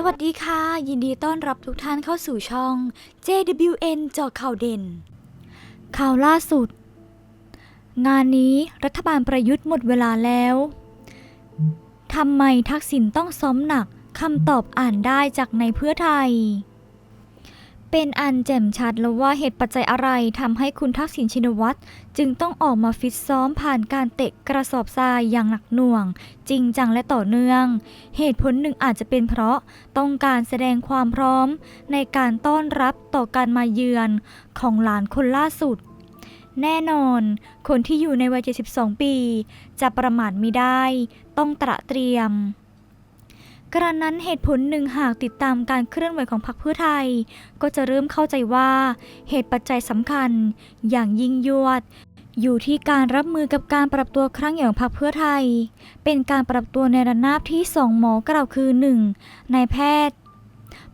สวัสดีค่ะ ยินดีต้อนรับทุกท่านเข้าสู่ช่อง JWN จอข่าวเด่น ข่าวล่าสุด งานนี้รัฐบาลประยุทธ์หมดเวลาแล้วทำไมทักษิณต้องซ้อมหนักคำตอบอ่านได้จากในเพื่อไทย เป็นอันแจ่มชัดแล้วว่าเหตุปัจจัยอะไรทำให้คุณทักษิณชินวัตรจึงต้องออกมาฟิตซ้อมผ่านการเตะกระสอบทรายอย่างหนักหน่วง จริงจังและต่อเนื่อง เหตุผลหนึ่งอาจจะเป็นเพราะต้องการแสดงความพร้อม ในการต้อนรับต่อการมาเยือนของหลานคนล่าสุดแน่นอน คนที่อยู่ในวัย 72 ปี จะประมาทไม่ได้ ต้องตระเตรียม กระนั้นเหตุผลหนึ่งหากติดตามการเคลื่อนไหวของพรรคเพื่อไทย ก็จะเริ่มเข้าใจว่าเหตุปัจจัยสำคัญ อย่างยิ่งยวด อยู่ที่การรับมือกับการปรับตัวครั้งใหญ่ของพรรคเพื่อไทย เป็นการปรับตัวในระนาบที่สองหมอกล่าวคือ 1. นายแพทย์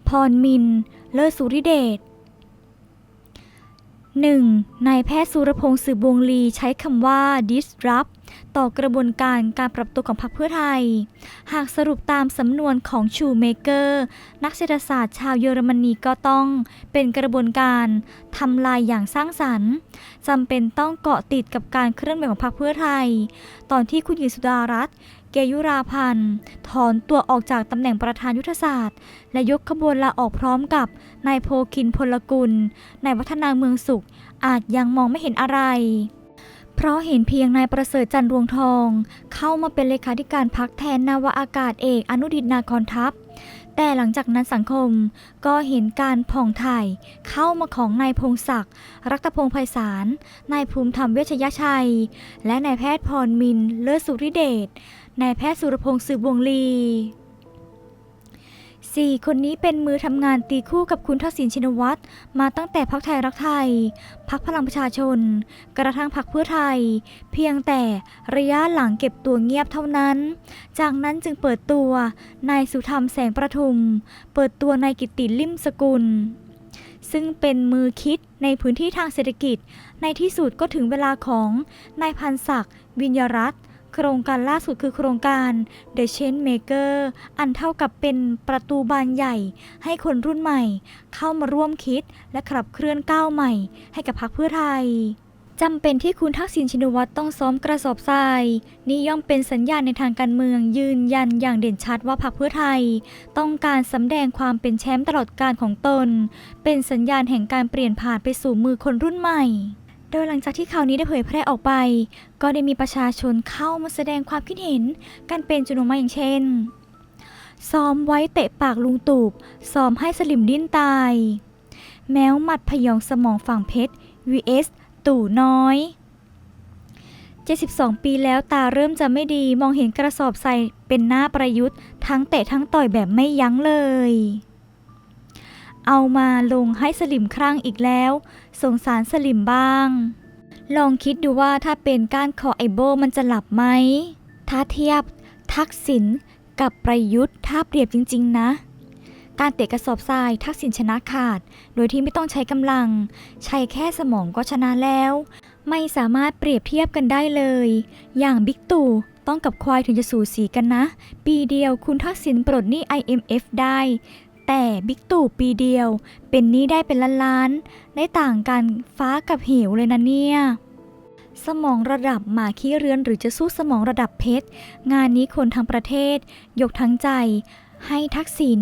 พรมิน เลิศสุริเดช 1. นายแพทย์สุรพงษ์สืบวงลีใช้คำว่า disrupt ต่อกระบวนการการปรับตัวของพรรคเพื่อไทย หากสรุปตามสำนวนของชูเมเกอร์ นักเศรษฐศาสตร์ชาวเยอรมนีก็ต้องเป็นกระบวนการทำลายอย่างสร้างสรรค์จำเป็นต้องเกาะติดกับการเคลื่อนไหวของพรรคเพื่อไทย ตอนที่คุณหญิงสุดารัตน์เกยุราพันธ์ถอนตัวออกจากตำแหน่งประธานยุทธศาสตร์ และยกขบวนลาออกพร้อมกับนายโพคินพลกุลนายวัฒนาเมืองสุข อาจยังมองไม่เห็นอะไร เพราะเห็นเพียงนายประเสริฐจันรวงทอง เข้ามาเป็นเลขาธิการพักแทนนาวาอากาศเอกอนุดิตนาคอนทัพ แต่หลังจากนั้นสังคมก็เห็นการผ่องถ่ายเข้ามาของนายพงศักดิ์รัตพงษ์ไพศาลนายภูมิธรรมเวชยชัย และนายแพทย์พรมินเลิศสุริเดชนายแพทย์สุรพงษ์สืบวงลี สี่คนนี้เป็นมือทำงานตีคู่กับคุณทักษิณชินวัตรมาตั้งแต่พักไทยรักไทย พักพลังประชาชน กระทั่งพักเพื่อไทย เพียงแต่ระยะหลังเก็บตัวเงียบเท่านั้น จากนั้นจึงเปิดตัวนายสุธรรมแสงประทุม เปิดตัวนายกิตติลิมสกุล ซึ่งเป็นมือคิดในพื้นที่ทางเศรษฐกิจ ในที่สุดก็ถึงเวลาของนายพันศักดิ์วิญญรัตน์ โครงการล่าสุดคือโครงการ The Change Maker อันเท่ากับเป็นประตูบานใหญ่ ให้คนรุ่นใหม่ เข้ามาร่วมคิดและขับเคลื่อนก้าวใหม่ ให้กับพรรคเพื่อไทยจำเป็นที่คุณทักษิณชินวัตรต้องซ้อมกระสอบทราย นี่ย่อมเป็นสัญญาณในทางการเมืองยืนยันอย่างเด่นชัดว่าพรรคเพื่อไทย ต้องการสำแดงความเป็นแชมป์ตลอดการของตน เป็นสัญญาณแห่งการเปลี่ยนผ่านไปสู่มือคนรุ่นใหม่ ดยหลังจากที่ข่าวนี้ได้เผยแพร่ออกไป ก็ได้มีประชาชนเข้ามาแสดงความคิดเห็น กันเป็นจำนวนมากอย่างเช่น ซ้อมไว้เตะปากลุงตูบซ้อมให้สลิมดิ้นตาย แมวหมัดพยองสมองฝั่งเพชร vs ตู่น้อย 72 ปีแล้วตาเริ่มจะไม่ดีมองเห็นกระสอบใส่เป็นหน้าประยุทธ์ ทั้งเตะทั้งต่อยแบบไม่ยั้งเลย เอามาลงให้สลิมครั่งอีกแล้ว สงสารสลิมบ้าง ลองคิดดูว่าถ้าเป็นก้านคอไอโบมันจะหลับไหม ถ้าเทียบ ทักษิณกับประยุทธ์ถ้าเปรียบจริง ๆ นะ การเตะกระสอบทรายทักษิณชนะขาด โดยที่ไม่ต้องใช้กำลัง ใช้แค่สมองก็ชนะแล้ว ไม่สามารถเปรียบเทียบกันได้เลย อย่างบิ๊กตู่ต้องกับควายถึงจะสูสีกันนะ ปีเดียวคุณทักษิณปลดหนี้ IMF ได้ แต่บิ๊กตู่ปีเดียว เป็นหนี้ได้เป็นล้านๆได้ต่างกันฟ้ากับเหวเลยนะเนี่ยสมองระดับหมาขี้เรือนหรือจะสู้สมองระดับเพชร งานนี้คนทั้งประเทศ ยกทั้งใจ ให้ทักษิณ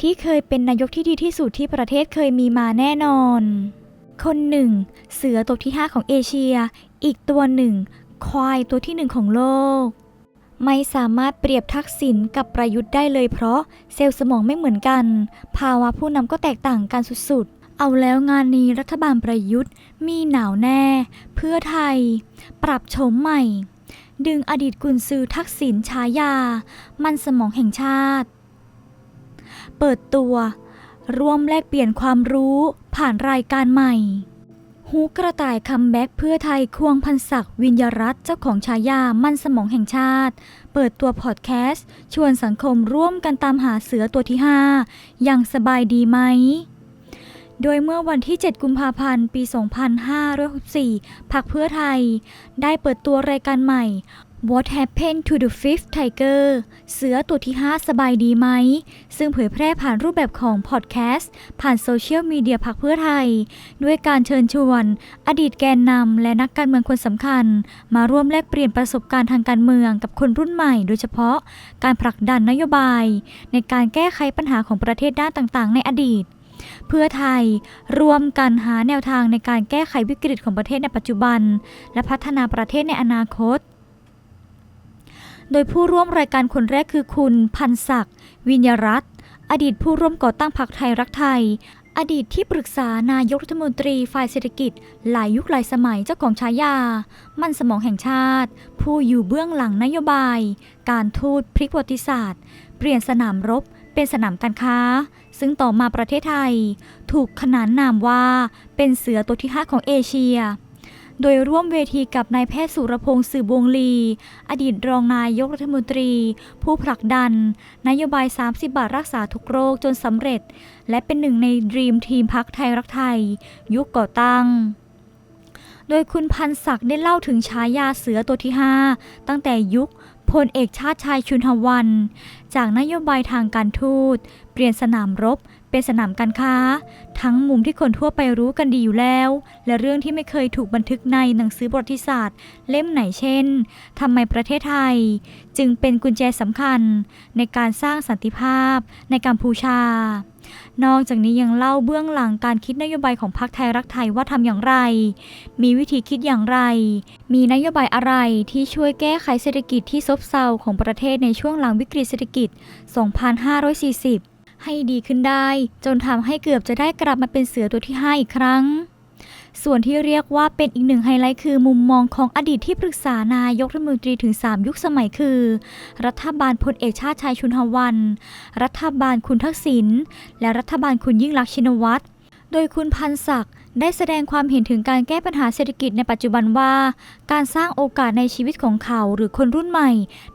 ที่เคยเป็นนายกที่ดีที่สุดที่ประเทศเคยมีมาแน่นอน คนหนึ่ง เสือตัวที่ 5 ของเอเชีย อีกตัวหนึ่ง ควายตัวที่หนึ่งของโลก ไม่สามารถเปรียบทักษิณกับประยุทธ์ได้เลยเพราะเซลล์สมองไม่เหมือนกัน ภาวะผู้นำก็แตกต่างกันสุดๆ เอาแล้วงานนี้รัฐบาลประยุทธ์ มีหนาวแน่ เพื่อไทย ปรับโฉมใหม่ ดึงอดีตกุนซือทักษิณฉายา มันสมองแห่งชาติ เปิดตัว ร่วมแลกเปลี่ยนความรู้ผ่านรายการใหม่ ฮูกระต่ายคัมแบ็กเพื่อไทยควงพันศักดิ์วิญญรัตเจ้าของฉายามันสมองแห่งชาติ เปิดตัวพอดแคสต์ ชวนสังคมร่วมกันตามหาเสือตัวที่ 5 อย่างสบายดีไหม โดยเมื่อวันที่ 7 กุมภาพันธ์ ปี 2564พักเพื่อไทย ได้เปิดตัวรายการใหม่ What happened to the fifth tiger เสือตัวที่ 5 สบายดีไหม ซึ่งเผยแพร่ผ่านรูปแบบของพอดแคสต์ ผ่านโซเชียลมีเดียพักเพื่อไทย ด้วยการเชิญชวน อดีตแกนนำและนักการเมืองคนสำคัญ มาร่วมแลกเปลี่ยนประสบการณ์ทางการเมืองกับคนรุ่นใหม่ โดยเฉพาะการผลักดันนโยบาย ในการแก้ไขปัญหาของประเทศด้านต่างๆ ในอดีตเพื่อไทยรวมกันหาแนวทางในการแก้ไขวิกฤตของประเทศในปัจจุบัน และพัฒนาประเทศในอนาคต โดยผู้ร่วมรายการคนแรกคือคุณ พันศักดิ์วิญญรัตน์อดีตผู้ร่วมก่อตั้งพรรคไทยรักไทย อดีตที่ปรึกษานายกรัฐมนตรีฝ่ายเศรษฐกิจ หลายยุคหลายสมัยเจ้าของฉายา มันสมองแห่งชาติ ผู้อยู่เบื้องหลังนโยบาย การทูตพลิกประวัติศาสตร์ เปลี่ยนสนามรบเป็นสนามการค้า ซึ่งต่อมาประเทศไทย ถูกขนานนามว่าเป็นเสือตัวที่ 5 ของเอเชีย โดยร่วมเวทีกับนายแพทย์สุรพงศ์สืบวงลี อดีตรองนายกรัฐมนตรี ผู้ผลักดัน นโยบาย 30 บาทรักษาทุกโรคจนสำเร็จ และเป็นหนึ่งในดรีมทีมพักไทยรักไทย ยุคก่อตั้งโดยคุณพันศักดิ์ได้เล่าถึงฉายาเสือตัวที่ 5 ตั้งแต่ยุคพลเอกชาติชายชุนหวัน จากนโยบายทางการทูต เปลี่ยนสนามรบ เป็นสนามการค้า ทั้งมุมที่คนทั่วไปรู้กันดีอยู่แล้ว และเรื่องที่ไม่เคยถูกบันทึกในหนังสือประวัติศาสตร์ เล่มไหนเช่นทำไมประเทศไทย จึงเป็นกุญแจสำคัญในการสร้างสันติภาพในกัมพูชา นอกจากนี้ยังเล่าเบื้องหลังการคิดนโยบายของพรรคไทยรักไทยว่าทำอย่างไร มีวิธีคิดอย่างไร มีนโยบายอะไรที่ช่วยแก้ไขเศรษฐกิจที่ซบเซาของประเทศในช่วงหลังวิกฤตเศรษฐกิจ 2540 ให้ดีขึ้นได้ จนทำให้เกือบจะได้กลับมาเป็นเสือตัวที่ 5 อีกครั้ง ส่วนที่เรียกว่าเป็นอีกหนึ่งไฮไลท์คือมุมมองของอดีตที่ปรึกษานายกรัฐมนตรีถึง 3 ยุคสมัยคือ รัฐบาลพลเอกชาติชายชุนหวัน รัฐบาลคุณทักษิณและรัฐบาลคุณยิ่งลักษณ์ชินวัตรโดยคุณพันศักดิ์ได้แสดงความเห็นถึงการแก้ปัญหาเศรษฐกิจในปัจจุบันว่า การสร้างโอกาสในชีวิตของเขาหรือคนรุ่นใหม่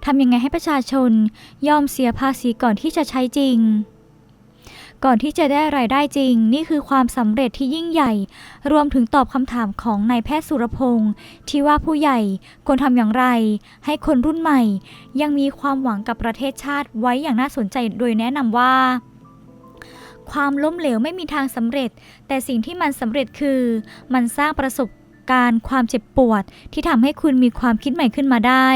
ทำยังไงให้ประชาชน ยอมเสียภาษีก่อนที่จะใช้จริง ก่อนที่จะได้รายได้จริง นี่คือความสำเร็จที่ยิ่งใหญ่ รวมถึงตอบคำถามของนายแพทย์สุรพงศ์ที่ว่าผู้ใหญ่ควรทำอย่างไร ให้คนรุ่นใหม่ ยังมีความหวังกับประเทศชาติไว้อย่างน่าสนใจโดยแนะนำว่า ความล้มเหลวไม่มีทางสำเร็จ แต่สิ่งที่มันสำเร็จคือ มันสร้างประสบการณ์ความเจ็บปวดที่ทำให้คุณมีความคิดใหม่ขึ้นมาได้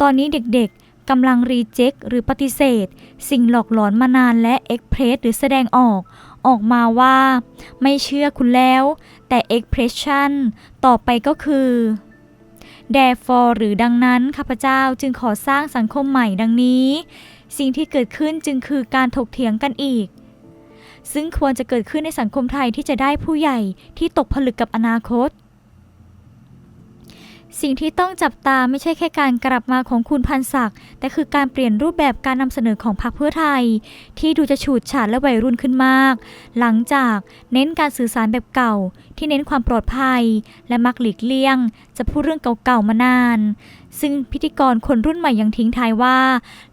ตอนนี้เด็กๆ กำลังรีเจ็คหรือปฏิเสธ สิ่งหลอกหลอนมานานและเอ็กเพรสหรือแสดงออก ออกมาว่า ไม่เชื่อคุณแล้ว แต่ expression ต่อไปก็คือ therefore หรือดังนั้นข้าพเจ้าจึงขอสร้างสังคมใหม่ดังนี้ สิ่งที่เกิดขึ้นจึงคือการถกเถียงกันอีก ซึ่งควรจะเกิดขึ้นในสังคมไทยที่จะได้ผู้ใหญ่ที่ตกผลึกกับอนาคต สิ่งที่ต้องจับตาไม่ใช่แค่การกลับมาของคุณพันศักดิ์แต่คือการเปลี่ยนรูปแบบการนำเสนอของพรรคเพื่อไทย ที่ดูจะฉูดฉาดและวัยรุ่นขึ้นมาก หลังจากเน้นการสื่อสารแบบเก่า ที่เน้นความปลอดภัย และมักหลีกเลี่ยง จะพูดเรื่องเก่าๆมานาน ซึ่งพิธีกรคนรุ่นใหม่ยังทิ้งท้ายว่า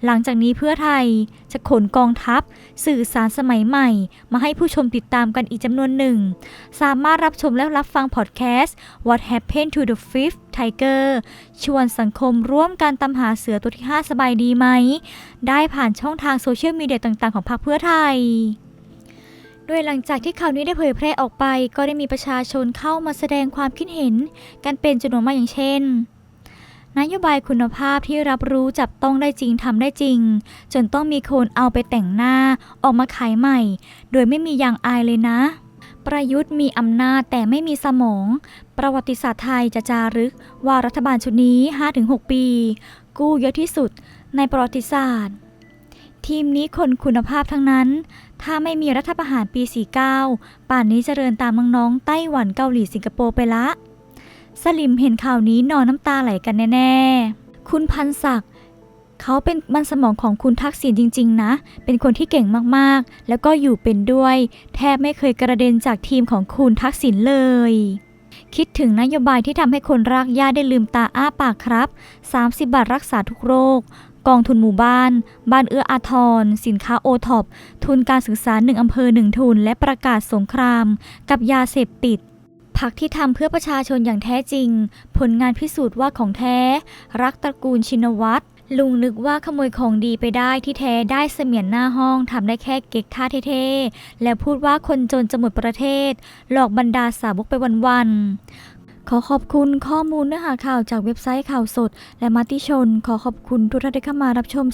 หลังจากนี้เพื่อไทยจะขนกองทัพ สื่อสารสมัยใหม่ มาให้ผู้ชมติดตามกันอีกจำนวนหนึ่ง สามารถรับชมและรับฟังพอดแคสต์ What Happened to the Fifth Tiger ชวนสังคมร่วมการตามหาเสือตัวที่ 5 สบายดีไหม ได้ผ่านช่องทางโซเชียลมีเดียต่างๆ ของพรรคเพื่อไทยโดยหลังจากที่ข่าวนี้ได้เผยแพร่ออกไป ก็ได้มีประชาชนเข้ามาแสดงความคิดเห็น กันเป็นจำนวนมากอย่างเช่น นโยบายคุณภาพที่รับรู้จับต้องได้จริงทำได้จริง จนต้องมีคนเอาไปแต่งหน้าออกมาขายใหม่ โดยไม่มีอย่างอายเลยนะ ประยุทธ์มีอำนาจแต่ไม่มีสมอง ประวัติศาสตร์ไทยจะจารึกว่ารัฐบาลชุดนี้ 5-6 ปี กู้เยอะที่สุดในประวัติศาสตร์ ทีมนี้คนคุณภาพทั้งนั้น ถ้าไม่มีรัฐประหารปี 49 ป่านนี้เจริญตามน้องๆไต้หวันเกาหลีสิงคโปร์ไปละ สลิมเห็นข่าวนี้นอนน้ำตาไหลกันแน่ๆ คุณพันศักดิ์เขาเป็นมันสมองของคุณทักษิณจริง ๆ นะ เป็นคนที่เก่งมากๆ แล้วก็อยู่เป็นด้วย แทบไม่เคยกระเด็นจากทีมของคุณทักษิณเลย คิดถึงนโยบายที่ทำให้คนรากหญ้าได้ลืมตาอ้าปากครับ 30 บาทรักษาทุกโรค กองทุนหมู่บ้าน บ้านเอื้ออาทร สินค้าโอท็อป ทุนการศึกษาหนึ่งอำเภอหนึ่งทุน และประกาศสงคราม กับยาเสพติดพพักที่ทำเพื่อประชาชนอย่างแท้จริง ผลงานพิสูจน์ว่าของแท้ รักตระกูลชินวัตร ลุงนึกว่าขโมยของดีไปได้ที่แท้ได้เสมียนหน้าห้องทำได้แค่เก๊กท่าเท่ๆ แล้วพูดว่าคนจนจะหมดประเทศ หลอกบรรดาสาวกไปวันๆ ขอขอบคุณข้อมูลเนื้อหาข่าวจากเว็บไซต์ข่าวสด และมาติชน ขอขอบคุณทุกท่านที่เข้ามารับชม